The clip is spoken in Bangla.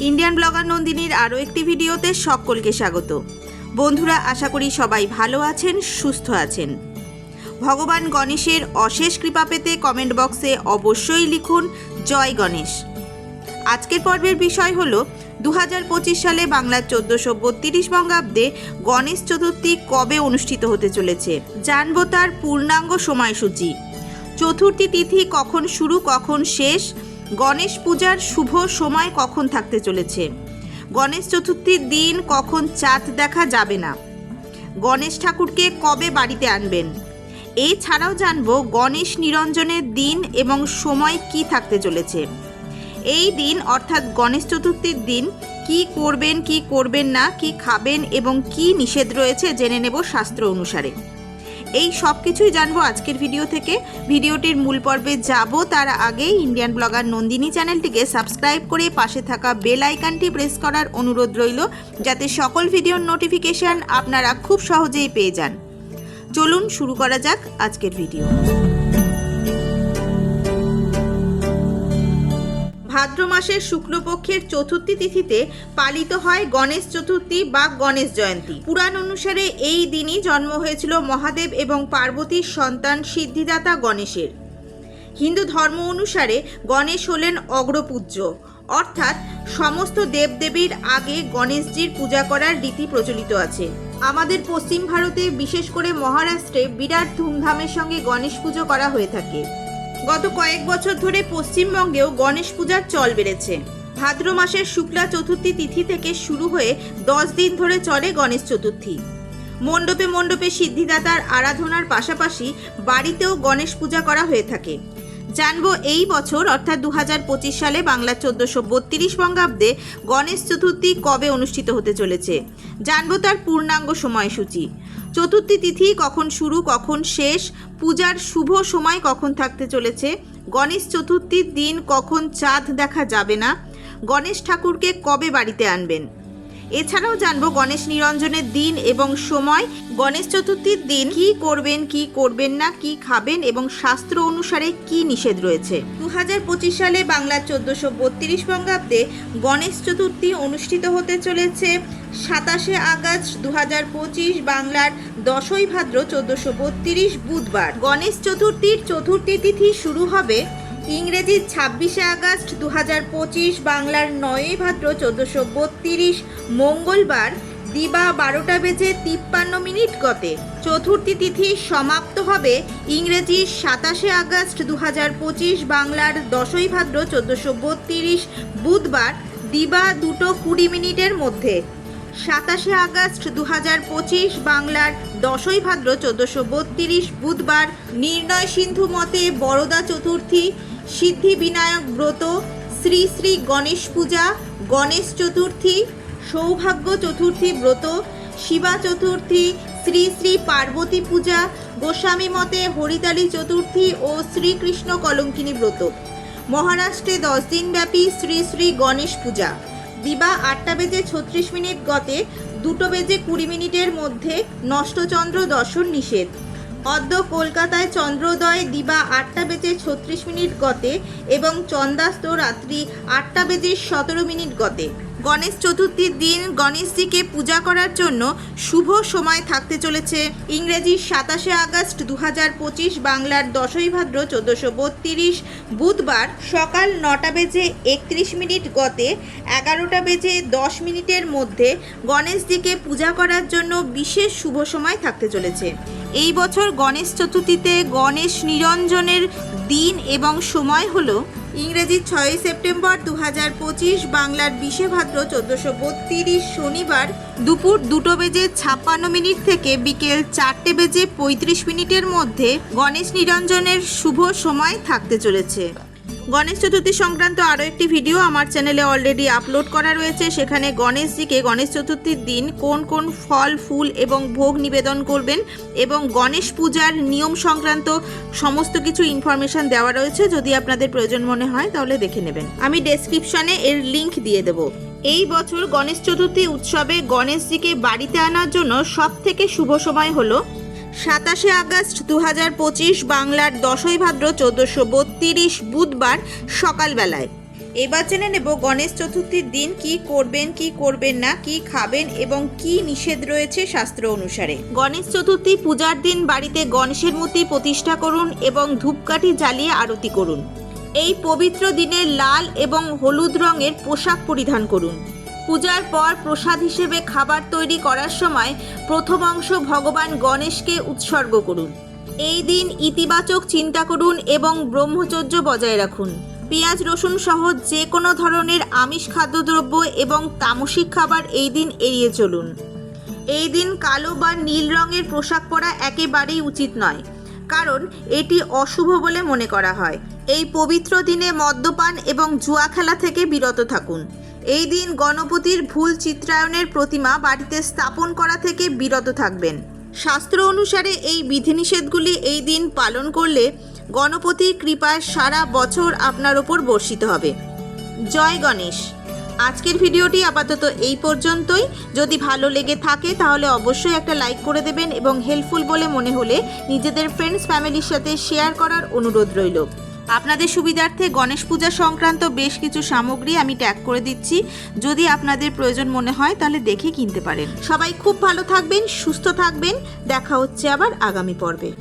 ইন্ডিয়ান ব্লগার নন্দিনীর আরও একটি ভিডিওতে সকলকে স্বাগত। বন্ধুরা, আশা করি সবাই ভালো আছেন, সুস্থ আছেন। ভগবান গণেশের অশেষ কৃপা পেতে কমেন্ট বক্সে অবশ্যই লিখুন, জয় গণেশ। আজকের পর্বের বিষয় হল দু হাজার পঁচিশ সালে বাংলার চোদ্দশো বত্রিশ বঙ্গাব্দে গণেশ চতুর্থী কবে অনুষ্ঠিত হতে চলেছে, জানব তার পূর্ণাঙ্গ সময়সূচি। চতুর্থী তিথি কখন শুরু, কখন শেষ গণেশ পূজার শুভ সময় কখন থাকতে চলেছে? গণেশ চতুর্থীর দিন কখন চাঁদ দেখা যাবে না? গণেশ ঠাকুরকে কবে বাড়িতে আনবেন? এছাড়াও জানব গণেশ নিরঞ্জনের দিন এবং সময় কি থাকতে চলেছে। এই দিন, অর্থাৎ গণেশ চতুর্থীর দিন, কি করবেন কি করবেন না, কি খাবেন এবং কি নিষেধ রয়েছে জেনে নেব শাস্ত্র অনুসারে। এই সব কিছুই জানব আজকের ভিডিও থেকে। ভিডিওটির মূল পর্বে যাব, তার আগে ইন্ডিয়ান ব্লগার নন্দিনী চ্যানেলটিকে সাবস্ক্রাইব করে পাশে থাকা বেল আইকনটি প্রেস করার অনুরোধ রইল, যাতে সকল ভিডিওর নোটিফিকেশান আপনারা খুব সহজেই পেয়ে যান। চলুন শুরু করা যাক আজকের ভিডিও ভাদ্র মাসের শুক্লপক্ষের চতুর্থী তিথিতে পালিত হয় গণেশ চতুর্থী বা গণেশ জয়ন্তী। পুরাণ অনুসারে এই দিনই জন্ম হয়েছিল মহাদেব এবং পার্বতীর সন্তান সিদ্ধিদাতা গণেশের। হিন্দু ধর্ম অনুসারে গণেশ হলেন অগ্রপূজ্য। অর্থাৎ সমস্ত দেবদেবীর আগে গণেশজির পূজা করার রীতি প্রচলিত আছে। আমাদের পশ্চিম ভারতে বিশেষ করে মহারাষ্ট্রে বিরাট ধুমধামের সঙ্গে গণেশ পুজো করা হয়ে থাকে। গত কয়েক বছর ধরে পশ্চিমবঙ্গেও গণেশ পূজার চল বেড়েছে। ভাদ্র মাসের শুক্লা চতুর্থী তিথি থেকে শুরু হয়ে দশ দিন ধরে চলে গণেশ চতুর্থী। মণ্ডপে মণ্ডপে সিদ্ধিদাতার আরাধনার পাশাপাশি বাড়িতেও গণেশ পূজা করা হয়ে থাকে। জানব এই বছর, অর্থাৎ দু হাজার পঁচিশ সালে বাংলা চোদ্দশো বত্রিশ বঙ্গাব্দে গণেশ চতুর্থী কবে অনুষ্ঠিত হতে চলেছে? জানব তার পূর্ণাঙ্গ সময়সূচি। চতুর্থী তিথি কখন শুরু, কখন শেষ, পূজার শুভ সময় কখন থাকতে চলেছে, গণেশ চতুর্থীর দিন কখন চাঁদ দেখা যাবে না, গণেশ ঠাকুরকে কবে বাড়িতে আনবেন? এছাড়াও জানব গণেশ নিরঞ্জনের দিন এবং সময়। গণেশ চতুর্থীর দিন কি করবেন কি করবেন না, কি খাবেন এবং শাস্ত্র অনুসারে কি নিষেধ রয়েছে? দু হাজার পঁচিশ সালে বাংলার চোদ্দশো বত্রিশ বঙ্গাব্দে গণেশ চতুর্থী অনুষ্ঠিত হতে চলেছে। সাতাশে আগস্ট দু হাজার পঁচিশ বাংলার দশই ভাদ্র চোদ্দশো বত্রিশ বুধবার। গণেশ চতুর্থীর চতুর্থী তিথি শুরু হবে ইংরেজির ছাব্বিশে আগস্ট দু হাজার পঁচিশ বাংলার নয়ই ভাদ্র চোদ্দশো বত্রিশ মঙ্গলবার দিবা বারোটা বেজে তিপ্পান্ন মিনিট গতে। চতুর্থী তিথি সমাপ্ত হবে ইংরেজি সাতাশে আগস্ট দু হাজার পঁচিশ বাংলার দশই ভাদ্র চোদ্দশো বত্রিশ বুধবার দিবা দুটো কুড়ি মিনিটের মধ্যে। সাতাশে আগস্ট দু হাজার পঁচিশ বাংলার দশই ভাদ্র চোদ্দশো বত্রিশ বুধবার নির্ণয় সিন্ধু মতে বরদা চতুর্থী সিদ্ধি বিনায়ক ব্রত, শ্রী শ্রী গণেশ পূজা, গণেশ চতুর্থী, সৌভাগ্য চতুর্থী ব্রত, শিবা চতুর্থী, শ্রী শ্রী পার্বতী পূজা, গোস্বামী মতে হরিতালি চতুর্থী ও শ্রীকৃষ্ণ কলঙ্কিনী ব্রত। মহারাষ্ট্রে দশ দিনব্যাপী শ্রী শ্রী গণেশ পূজা। দিবা আটটা বেজে ছত্রিশ মিনিট গতে দুটো বেজে কুড়ি মিনিটের মধ্যে নষ্টচন্দ্র দর্শন নিষেধ। অদ্য কলকাতায় চন্দ্রোদয় দিবা আটটা বেজে ছত্রিশ মিনিট গতে এবং চন্দাস্ত রাত্রি আটটা বেজে সতেরো মিনিট গতে। গণেশ চতুর্থীর দিন গণেশজিকে পূজা করার জন্য শুভ সময় থাকতে চলেছে। ইংরেজি সাতাশে আগস্ট দু হাজার পঁচিশ বাংলার দশই ভাদ্র চোদ্দশো বত্রিশ বুধবার সকাল নটা বেজে একত্রিশ মিনিট গতে এগারোটা বেজে দশ মিনিটের মধ্যে গণেশজিকে পূজা করার জন্য বিশেষ শুভ সময় থাকতে চলেছে। এই বছর গণেশ চতুর্থীতে গণেশ নিরঞ্জনের দিন এবং সময় হলো ইংরেজি ছয়ই সেপ্টেম্বর দু হাজার পঁচিশ বাংলার বিশে ভাদ্র চোদ্দোশো বত্রিশ শনিবার দুপুর দুটো বেজে ছাপ্পান্ন মিনিট থেকে বিকেল চারটে বেজে পঁয়ত্রিশ মিনিটের মধ্যে গণেশ নিরঞ্জনের শুভ সময় থাকতে চলেছে। গণেশ চতুর্থী সংক্রান্ত আরও একটি ভিডিও আমার চ্যানেলে অলরেডি আপলোড করা রয়েছে। সেখানে গণেশজিকে গণেশ চতুর্থীর দিন কোন কোন ফল, ফুল এবং ভোগ নিবেদন করবেন এবং গণেশ পূজার নিয়ম সংক্রান্ত সমস্ত কিছু ইনফরমেশন দেওয়া রয়েছে। যদি আপনাদের প্রয়োজন মনে হয় তাহলে দেখে নেবেন। আমি ডেসক্রিপশনে এর লিংক দিয়ে দেবো। এই বছর গণেশ চতুর্থী উৎসবে গণেশজিকে বাড়িতে আনার জন্য সব থেকে শুভ সময় হলো সাতাশে আগস্ট দু হাজার পঁচিশ বাংলার দশই ভাদ্র চোদ্দোশো বত্রিশ বুধবার সকালবেলায়। এবার জেনে নেব গণেশ চতুর্থীর দিন কি করবেন কি করবেন না, কি খাবেন এবং কি নিষেধ রয়েছে শাস্ত্র অনুসারে। গণেশ চতুর্থী পূজার দিন বাড়িতে গণেশের মূর্তি প্রতিষ্ঠা করুন এবং ধূপকাঠি জ্বালিয়ে আরতি করুন। এই পবিত্র দিনে লাল এবং হলুদ রঙের পোশাক পরিধান করুন। পূজার পর প্রসাদ হিসেবে খাবার তৈরি করার সময় প্রথম অংশ ভগবান গণেশকে উৎসর্গ করুন। এই দিন ইতিবাচক চিন্তা করুন এবং ব্রহ্মচর্য বজায় রাখুন। পেঁয়াজ রসুন সহ যে কোনো ধরনের আমিষ খাদ্যদ্রব্য এবং তামসিক খাবার এই দিন এড়িয়ে চলুন। এই দিন কালো বা নীল রঙের পোশাক পরা একেবারেই উচিত নয়, কারণ এটি অশুভ বলে মনে করা হয়। এই পবিত্র দিনে মদ্যপান এবং জুয়া খেলা থেকে বিরত থাকুন। এই দিন গণপতির ভুল চিত্রায়নের প্রতিমা বাড়িতে স্থাপন করা থেকে বিরত থাকবেন। শাস্ত্র অনুসারে এই বিধিনিষেধগুলি এই দিন পালন করলে গণপতির কৃপায় সারা বছর আপনার ওপর বর্ষিত হবে। জয় গণেশ। আজকের ভিডিওটি আপাতত এই পর্যন্তই। যদি ভালো লেগে থাকে তাহলে অবশ্যই একটা লাইক করে দেবেন এবং হেল্পফুল বলে মনে হলে নিজেদের ফ্রেন্ডস ফ্যামিলির সাথে শেয়ার করার অনুরোধ রইল। আপনাদের সুবিধার্থে গণেশ পূজা সংক্রান্ত বেশ কিছু সামগ্রী আমি ট্যাগ করে দিচ্ছি। যদি আপনাদের প্রয়োজন মনে হয়, তাহলে দেখে কিনতে পারেন। সবাই খুব ভালো থাকবেন, সুস্থ থাকবেন। দেখা হচ্ছে আবার আগামী পর্বে।